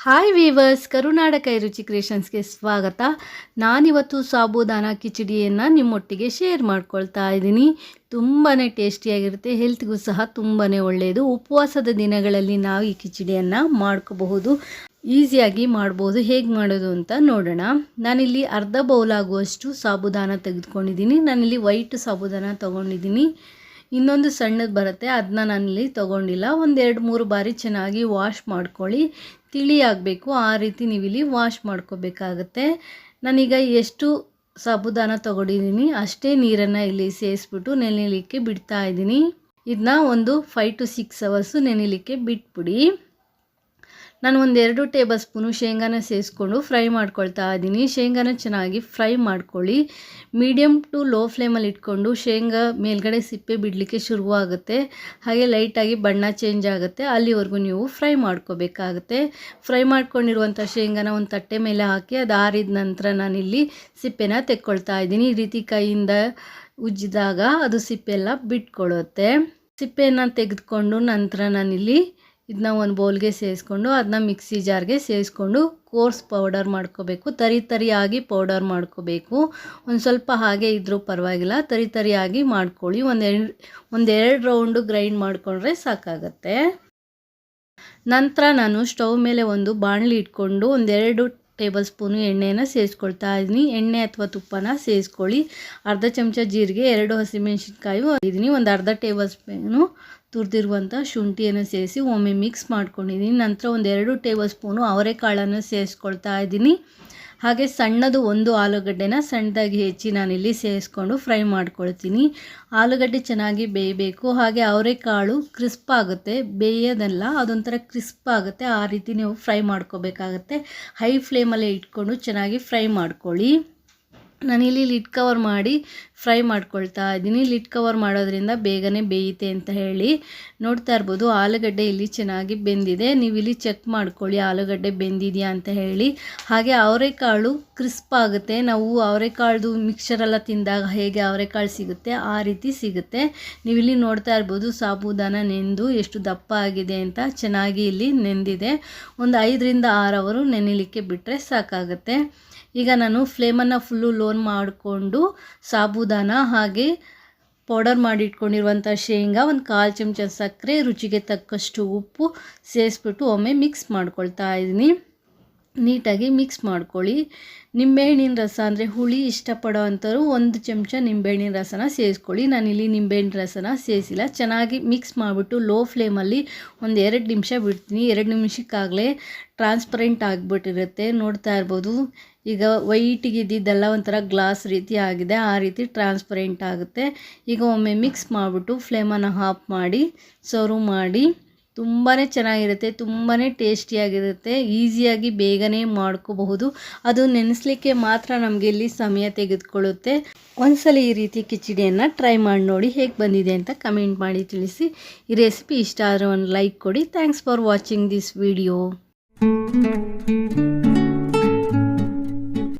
Hi viewers ಕರುನಾಡ ಕೈ ರುಚಿ ಕ್ರಿಯೇಷನ್ಸ್ಗೆ ಸ್ವಾಗತ. ನಾನಿವತ್ತು ಸಾಬೂದಾನ ಕಿಚಡಿಯನ್ನು ನಿಮ್ಮೊಟ್ಟಿಗೆ ಶೇರ್ ಮಾಡ್ಕೊಳ್ತಾ ಇದ್ದೀನಿ. ತುಂಬಾ ಟೇಸ್ಟಿಯಾಗಿರುತ್ತೆ ಹೆಲ್ತ್ಗೂ ಸಹ ತುಂಬಾ ಒಳ್ಳೆಯದು ಉಪವಾಸದ ದಿನಗಳಲ್ಲಿ ನಾವು ಈ ಕಿಚಡಿಯನ್ನು ಮಾಡ್ಕೋಬಹುದು. ಈಸಿಯಾಗಿ ಮಾಡ್ಬೋದು. ಹೇಗೆ ಮಾಡೋದು ಅಂತ ನೋಡೋಣ. ನಾನಿಲ್ಲಿ ಅರ್ಧ ಬೌಲ್ ಆಗುವಷ್ಟು ಸಾಬೂದಾನ ತೆಗೆದುಕೊಂಡಿದ್ದೀನಿ. ನಾನಿಲ್ಲಿ ವೈಟ್ ಸಾಬುದಾನ ತೊಗೊಂಡಿದ್ದೀನಿ. ಇನ್ನೊಂದು ಸಣ್ಣದು ಬರುತ್ತೆ ಅದನ್ನ ನಾನಿಲ್ಲಿ ತೊಗೊಂಡಿಲ್ಲ. ಒಂದೆರಡು ಮೂರು ಬಾರಿ ಚೆನ್ನಾಗಿ ವಾಶ್ ಮಾಡ್ಕೊಳ್ಳಿ. ತಿಳಿ ಆಗಬೇಕು, ಆ ರೀತಿ ನೀವಿಲ್ಲಿ ವಾಶ್ ಮಾಡ್ಕೋಬೇಕಾಗತ್ತೆ. ನಾನೀಗ ಎಷ್ಟು ಸಾಬುದಾನ ತೊಗೊಂಡಿದ್ದೀನಿ, ಅಷ್ಟೇ ನೀರನ್ನು ಇಲ್ಲಿ ಸೇರಿಸ್ಬಿಟ್ಟು ನೆನೆಯಲಿಕ್ಕೆ ಬಿಡ್ತಾ ಇದ್ದೀನಿ. ಇದನ್ನ ಒಂದು ಫೈವ್ ಟು ಸಿಕ್ಸ್ ಅವರ್ಸು ನೆನೆಯಲಿಕ್ಕೆ ಬಿಟ್ಬಿಡಿ. ನಾನು ಒಂದೆರಡು ಟೇಬಲ್ ಸ್ಪೂನು ಶೇಂಗಾನ ಸೇರಿಸ್ಕೊಂಡು ಫ್ರೈ ಮಾಡ್ಕೊಳ್ತಾ ಇದ್ದೀನಿ. ಶೇಂಗಾನ ಚೆನ್ನಾಗಿ ಫ್ರೈ ಮಾಡ್ಕೊಳ್ಳಿ. ಮೀಡಿಯಮ್ ಟು ಲೋ ಫ್ಲೇಮಲ್ಲಿ ಇಟ್ಕೊಂಡು ಶೇಂಗಾ ಮೇಲ್ಗಡೆ ಸಿಪ್ಪೆ ಬಿಡಲಿಕ್ಕೆ ಶುರುವಾಗುತ್ತೆ. ಹಾಗೆ ಲೈಟಾಗಿ ಬಣ್ಣ ಚೇಂಜ್ ಆಗುತ್ತೆ. ಅಲ್ಲಿವರೆಗೂ ನೀವು ಫ್ರೈ ಮಾಡ್ಕೋಬೇಕಾಗುತ್ತೆ. ಫ್ರೈ ಮಾಡ್ಕೊಂಡಿರುವಂಥ ಶೇಂಗಾನ ಒಂದು ತಟ್ಟೆ ಮೇಲೆ ಹಾಕಿ ಅದು ಆರಿದ ನಂತರ ನಾನಿಲ್ಲಿ ಸಿಪ್ಪೆನ ತೆಕ್ಕೊಳ್ತಾ ಇದ್ದೀನಿ. ಈ ರೀತಿ ಕೈಯಿಂದ ಉಜ್ಜಿದಾಗ ಅದು ಸಿಪ್ಪೆಲ್ಲ ಬಿಟ್ಕೊಳ್ಳುತ್ತೆ ಸಿಪ್ಪೆಯನ್ನು ತೆಗೆದುಕೊಂಡು ನಂತರ ನಾನಿಲ್ಲಿ ಇದನ್ನ ಒಂದು ಬೌಲ್ಗೆ ಸೇರಿಸ್ಕೊಂಡು ಅದನ್ನ ಮಿಕ್ಸಿ ಜಾರ್ಗೆ ಸೇರಿಸ್ಕೊಂಡು ಕೋರ್ಸ್ ಪೌಡರ್ ಮಾಡ್ಕೋಬೇಕು. ತರಿ ತರಿಯಾಗಿ ಪೌಡರ್ ಮಾಡ್ಕೋಬೇಕು. ಒಂದು ಸ್ವಲ್ಪ ಹಾಗೆ ಇದ್ದರೂ ಪರವಾಗಿಲ್ಲ. ತರಿ ತರಿಯಾಗಿ ಮಾಡ್ಕೊಳ್ಳಿ. ಒಂದೆರಡು ಒಂದೆರಡು ರೌಂಡು ಗ್ರೈಂಡ್ ಮಾಡಿಕೊಂಡ್ರೆ ಸಾಕಾಗತ್ತೆ. ನಂತರ ನಾನು ಸ್ಟವ್ ಮೇಲೆ ಒಂದು ಬಾಣಲಿ ಇಟ್ಕೊಂಡು ಒಂದೆರಡು ಟೇಬಲ್ ಸ್ಪೂನು ಎಣ್ಣೆನ ಸೇರಿಸ್ಕೊಳ್ತಾ ಇದ್ದೀನಿ. ಎಣ್ಣೆ ಅಥವಾ ತುಪ್ಪನ ಸೇರಿಸ್ಕೊಳ್ಳಿ. ಅರ್ಧ ಚಮಚ ಜೀರಿಗೆ, ಎರಡು ಹಸಿಮೆಣಸಿನ್ಕಾಯಿ ಇದ್ದೀನಿ ಒಂದು ಅರ್ಧ ಟೇಬಲ್ ಸ್ಪೂನು ತುರಿದಿರುವಂಥ ಶುಂಠಿಯನ್ನು ಸೇರಿಸಿ ಒಮ್ಮೆ ಮಿಕ್ಸ್ ಮಾಡ್ಕೊಂಡಿದ್ದೀನಿ. ನಂತರ ಒಂದೆರಡು ಟೇಬಲ್ ಸ್ಪೂನು ಅವರೆಕಾಳನ್ನು ಸೇರಿಸ್ಕೊಳ್ತಾ ಇದ್ದೀನಿ. ಹಾಗೆ ಸಣ್ಣದು ಒಂದು ಆಲೂಗಡ್ಡೆನ ಸಣ್ಣದಾಗಿ ಹೆಚ್ಚಿ ನಾನಿಲ್ಲಿ ಸೇರಿಸ್ಕೊಂಡು ಫ್ರೈ ಮಾಡ್ಕೊಳ್ತೀನಿ. ಆಲೂಗಡ್ಡೆ ಚೆನ್ನಾಗಿ ಬೇಯಬೇಕು. ಹಾಗೆ ಅವರೆಕಾಳು ಕ್ರಿಸ್ಪ್ ಆಗುತ್ತೆ. ಬೇಯೋದಲ್ಲ, ಅದೊಂಥರ ಕ್ರಿಸ್ಪ್ ಆಗುತ್ತೆ. ಆ ರೀತಿ ನೀವು ಫ್ರೈ ಮಾಡ್ಕೋಬೇಕಾಗತ್ತೆ. ಹೈ ಫ್ಲೇಮಲ್ಲೇ ಇಟ್ಕೊಂಡು ಚೆನ್ನಾಗಿ ಫ್ರೈ ಮಾಡ್ಕೊಳ್ಳಿ. ನಾನಿಲ್ಲಿ ಲಿಡ್ ಕವರ್ ಮಾಡಿ ಫ್ರೈ ಮಾಡ್ಕೊಳ್ತಾ ಇದ್ದೀನಿ ಲಿಡ್ ಕವರ್ ಮಾಡೋದ್ರಿಂದ ಬೇಗನೆ ಬೇಯುತ್ತೆ ಅಂತ ಹೇಳಿ ನೋಡ್ತಾ ಇರ್ಬೋದು. ಆಲೂಗಡ್ಡೆ ಇಲ್ಲಿ ಚೆನ್ನಾಗಿ ಬೆಂದಿದೆ. ನೀವು ಇಲ್ಲಿ ಚೆಕ್ ಮಾಡ್ಕೊಳ್ಳಿ, ಆಲೂಗಡ್ಡೆ ಬೆಂದಿದೆಯಾ ಅಂತ ಹೇಳಿ. ಹಾಗೆ ಅವರೆಕಾಳು ಕ್ರಿಸ್ಪ್ ಆಗುತ್ತೆ. ನಾವು ಅವರೆಕಾಳ್ದು ಮಿಕ್ಸರೆಲ್ಲ ತಿಂದಾಗ ಹೇಗೆ ಅವರೆಕಾಳು ಸಿಗುತ್ತೆ, ಆ ರೀತಿ ಸಿಗುತ್ತೆ. ನೀವು ಇಲ್ಲಿ ನೋಡ್ತಾ ಇರ್ಬೋದು, ಸಾಬೂದಾನ ನೆಂದು ಎಷ್ಟು ದಪ್ಪ ಆಗಿದೆ ಅಂತ ಚೆನ್ನಾಗಿ ಇಲ್ಲಿ ನೆಂದಿದೆ. ಒಂದು ಐದರಿಂದ ಆರು ಅವರು ನೆನಿಲಿಕ್ಕೆ ಬಿಟ್ಟರೆ ಸಾಕಾಗುತ್ತೆ. ಈಗ ನಾನು ಫ್ಲೇಮನ್ನು ಫುಲ್ಲು ಲೋನ್ ಮಾಡಿಕೊಂಡು ಸಾಬೂದಾನ ಹಾಗೆ ಪೌಡರ್ ಮಾಡಿ ಇಟ್ಕೊಂಡಿರುವಂಥ ಶೇಂಗಾ, ಒಂದು ಕಾಲು ಚಮಚ ಸಕ್ಕರೆ, ರುಚಿಗೆ ತಕ್ಕಷ್ಟು ಉಪ್ಪು ಸೇರಿಸ್ಬಿಟ್ಟು ಒಮ್ಮೆ ಮಿಕ್ಸ್ ಮಾಡ್ಕೊಳ್ತಾ ಇದ್ದೀನಿ ನೀಟಾಗಿ ಮಿಕ್ಸ್ ಮಾಡ್ಕೊಳ್ಳಿ. ನಿಂಬೆಹಣ್ಣಿನ ರಸ ಅಂದರೆ ಹುಳಿ ಇಷ್ಟಪಡೋ ಒಂದು ಚಮಚ ನಿಂಬೆಹಣ್ಣಿನ ರಸನ ಸೇರಿಸ್ಕೊಳ್ಳಿ. ನಾನಿಲ್ಲಿ ನಿಂಬೆಹಣ್ಣಿನ ರಸನ ಸೇರಿಸಿಲ್ಲ. ಚೆನ್ನಾಗಿ ಮಿಕ್ಸ್ ಮಾಡಿಬಿಟ್ಟು ಲೋ ಫ್ಲೇಮಲ್ಲಿ ಒಂದು ಎರಡು ನಿಮಿಷ ಬಿಡ್ತೀನಿ. ಎರಡು ನಿಮಿಷಕ್ಕಾಗಲೇ ಟ್ರಾನ್ಸ್ಪರೆಂಟ್ ಆಗಿಬಿಟ್ಟಿರುತ್ತೆ. ನೋಡ್ತಾ ಇರ್ಬೋದು. ಈಗ ವೈಟಿಗೆ ಇದ್ದಿದ್ದೆಲ್ಲ ಒಂಥರ ಗ್ಲಾಸ್ ರೀತಿ ಆಗಿದೆ. ಆ ರೀತಿ ಟ್ರಾನ್ಸ್ಪರೆಂಟ್ ಆಗುತ್ತೆ. ಈಗ ಒಮ್ಮೆ ಮಿಕ್ಸ್ ಮಾಡಿಬಿಟ್ಟು ಫ್ಲೇಮನ್ನು ಆಫ್ ಮಾಡಿ ಸರ್ವ್ ಮಾಡಿ. ತುಂಬಾ ಚೆನ್ನಾಗಿರುತ್ತೆ ತುಂಬಾ ಟೇಸ್ಟಿಯಾಗಿರುತ್ತೆ, ಈಸಿಯಾಗಿ ಬೇಗನೆ ಮಾಡ್ಕೋಬಹುದು. ಅದು ನೆನೆಸ್ಲಿಕ್ಕೆ ಮಾತ್ರ ನಮಗೆ ಇಲ್ಲಿ ಸಮಯ ತೆಗೆದುಕೊಳ್ಳುತ್ತೆ. ಒಂದ್ಸಲ ಈ ರೀತಿ ಕಿಚಡಿಯನ್ನು ಟ್ರೈ ಮಾಡಿ ನೋಡಿ ಹೇಗೆ ಬಂದಿದೆ ಅಂತ ಕಮೆಂಟ್ ಮಾಡಿ ತಿಳಿಸಿ. ಈ ರೆಸಿಪಿ ಇಷ್ಟ ಆದರೆ ಒಂದು ಲೈಕ್ ಕೊಡಿ. Thanks for watching this video.